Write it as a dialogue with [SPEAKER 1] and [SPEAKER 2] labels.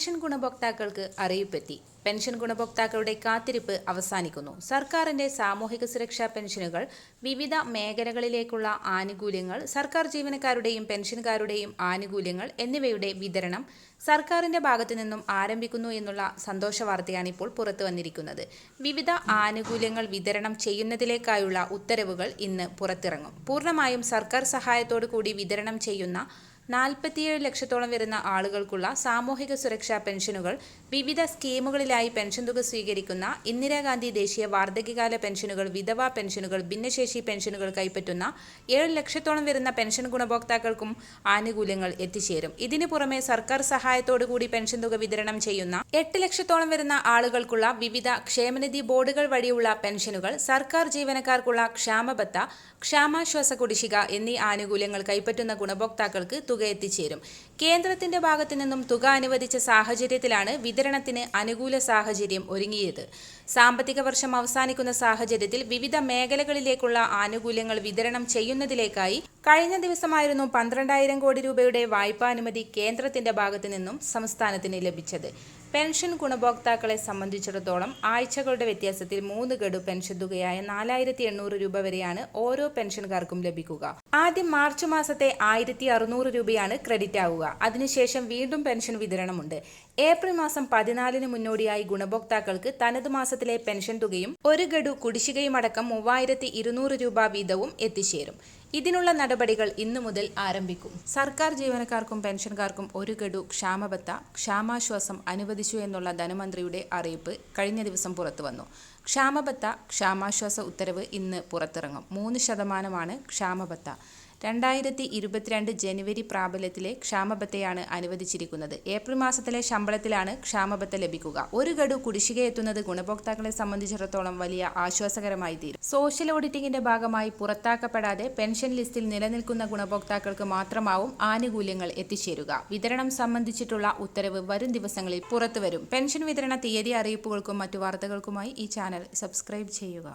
[SPEAKER 1] Pension ഗുണഭോക്താക്കൾക്ക് അറിയിപ്പെത്തി. Pension ഗുണഭോക്താക്കളുടെ കാത്തിരിപ്പ് അവസാനിക്കുന്നു. സർക്കാരിന്റെ സാമൂഹിക സുരക്ഷാ പെൻഷനുകൾ വിവിധ മേഖലകളിലേക്കുള്ള ആനുകൂല്യങ്ങൾ സർക്കാർ ജീവനക്കാരുടെയും പെൻഷൻകാരുടെയും ആനുകൂല്യങ്ങൾ എന്നിവയുടെ വിതരണം സർക്കാരിന്റെ ഭാഗത്തു നിന്നും ആരംഭിക്കുന്നു എന്നുള്ള സന്തോഷ വാർത്തയാണ് ഇപ്പോൾ പുറത്തു വന്നിരിക്കുന്നത്. വിവിധ ആനുകൂല്യങ്ങൾ വിതരണം ചെയ്യുന്നതിലേക്കായുള്ള ഉത്തരവുകൾ ഇന്ന് പുറത്തിറങ്ങും. പൂർണമായും സർക്കാർ സഹായത്തോടു കൂടി വിതരണം ചെയ്യുന്ന നാൽപ്പത്തിയേഴ് ലക്ഷത്തോളം വരുന്ന ആളുകൾക്കുള്ള സാമൂഹിക സുരക്ഷാ പെൻഷനുകൾ വിവിധ സ്കീമുകളിലായി പെൻഷൻ തുക സ്വീകരിക്കുന്ന ഇന്ദിരാഗാന്ധി ദേശീയ വാർദ്ധക്യകാല പെൻഷനുകൾ വിധവാ പെൻഷനുകൾ ഭിന്നശേഷി പെൻഷനുകൾ കൈപ്പറ്റുന്ന ഏഴ് ലക്ഷത്തോളം വരുന്ന പെൻഷൻ ഗുണഭോക്താക്കൾക്കും ആനുകൂല്യങ്ങൾ എത്തിച്ചേരും. ഇതിനു പുറമെ സർക്കാർ സഹായത്തോടു കൂടി പെൻഷൻ തുക വിതരണം ചെയ്യുന്ന എട്ട് ലക്ഷത്തോളം വരുന്ന ആളുകൾക്കുള്ള വിവിധ ക്ഷേമനിധി ബോർഡുകൾ വഴിയുള്ള പെൻഷനുകൾ സർക്കാർ ജീവനക്കാർക്കുള്ള ക്ഷാമബത്ത ക്ഷാമാശ്വാസ കുടിശ്ശിക എന്നീ ആനുകൂല്യങ്ങൾ കൈപ്പറ്റുന്ന ഗുണഭോക്താക്കൾക്ക് തുക എത്തിച്ചേരും കേന്ദ്രത്തിന്റെ ഭാഗത്തു നിന്നും തുക അനുവദിച്ച സാഹചര്യത്തിലാണ് വിതരണത്തിന് അനുകൂല സാഹചര്യം ഒരുങ്ങിയത്. സാമ്പത്തിക വർഷം അവസാനിക്കുന്ന സാഹചര്യത്തിൽ വിവിധ മേഖലകളിലേക്കുള്ള ആനുകൂല്യങ്ങൾ വിതരണം ചെയ്യുന്നതിലേക്കായി കഴിഞ്ഞ ദിവസമായിരുന്നു പന്ത്രണ്ടായിരം കോടി രൂപയുടെ വായ്പാനുമതി കേന്ദ്രത്തിന്റെ ഭാഗത്തു നിന്നും സംസ്ഥാനത്തിന് ലഭിച്ചത്. പെൻഷൻ ഗുണഭോക്താക്കളെ സംബന്ധിച്ചിടത്തോളം ആഴ്ചകളുടെ വ്യത്യാസത്തിൽ മൂന്ന് ഗഡു പെൻഷൻ തുകയായ നാലായിരത്തി എണ്ണൂറ് രൂപ വരെയാണ് ഓരോ പെൻഷൻകാർക്കും ലഭിക്കുക. ആദ്യം മാർച്ച് മാസത്തെ ആയിരത്തി അറുന്നൂറ് രൂപയാണ് ക്രെഡിറ്റ് ആവുക. അതിനുശേഷം വീണ്ടും പെൻഷൻ വിതരണമുണ്ട്. ഏപ്രിൽ മാസം പതിനാലിന് മുന്നോടിയായി ഗുണഭോക്താക്കൾക്ക് തനത് മാസത്തിലെ പെൻഷൻ തുകയും ഒരു ഗഡു കുടിശ്ശികയും അടക്കം മൂവായിരത്തി ഇരുന്നൂറ് രൂപ വീതവും എത്തിച്ചേരും. ഇതിനുള്ള നടപടികൾ ഇന്നു മുതൽ ആരംഭിക്കും. സർക്കാർ ജീവനക്കാർക്കും പെൻഷൻകാർക്കും ഒരു ഗഡു ക്ഷാമബത്ത ക്ഷാമാശ്വാസം അനുവദിച്ചു എന്നുള്ള ധനമന്ത്രിയുടെ അറിയിപ്പ് കഴിഞ്ഞ ദിവസം പുറത്തു വന്നു. ക്ഷാമബത്ത ക്ഷാമാശ്വാസ ഉത്തരവ് ഇന്ന് പുറത്തിറങ്ങും. മൂന്ന് ശതമാനമാണ് ക്ഷാമബത്ത. രണ്ടായിരത്തി ഇരുപത്തിരണ്ട് ജനുവരി പ്രാബല്യത്തിലെ ക്ഷാമബത്തയാണ് അനുവദിച്ചിരിക്കുന്നത്. ഏപ്രിൽ മാസത്തിലെ ശമ്പളത്തിലാണ് ക്ഷാമബത്ത ലഭിക്കുക. ഒരു ഗഡു കുടിശ്ശിക എത്തുന്നത് ഗുണഭോക്താക്കളെ സംബന്ധിച്ചിടത്തോളം വലിയ ആശ്വാസകരമായി തീരും. സോഷ്യൽ ഓഡിറ്റിംഗിന്റെ ഭാഗമായി പുറത്താക്കപ്പെടാതെ പെൻഷൻ ലിസ്റ്റിൽ നിലനിൽക്കുന്ന ഗുണഭോക്താക്കൾക്ക് മാത്രമാവും ആനുകൂല്യങ്ങൾ എത്തിച്ചേരുക. വിതരണം സംബന്ധിച്ചിട്ടുള്ള ഉത്തരവ് വരും ദിവസങ്ങളിൽ പുറത്തുവരും. പെൻഷൻ വിതരണ തീയതി അറിയിപ്പുകൾക്കും മറ്റു വാർത്തകൾക്കുമായി ഈ ചാനൽ സബ്സ്ക്രൈബ് ചെയ്യുക.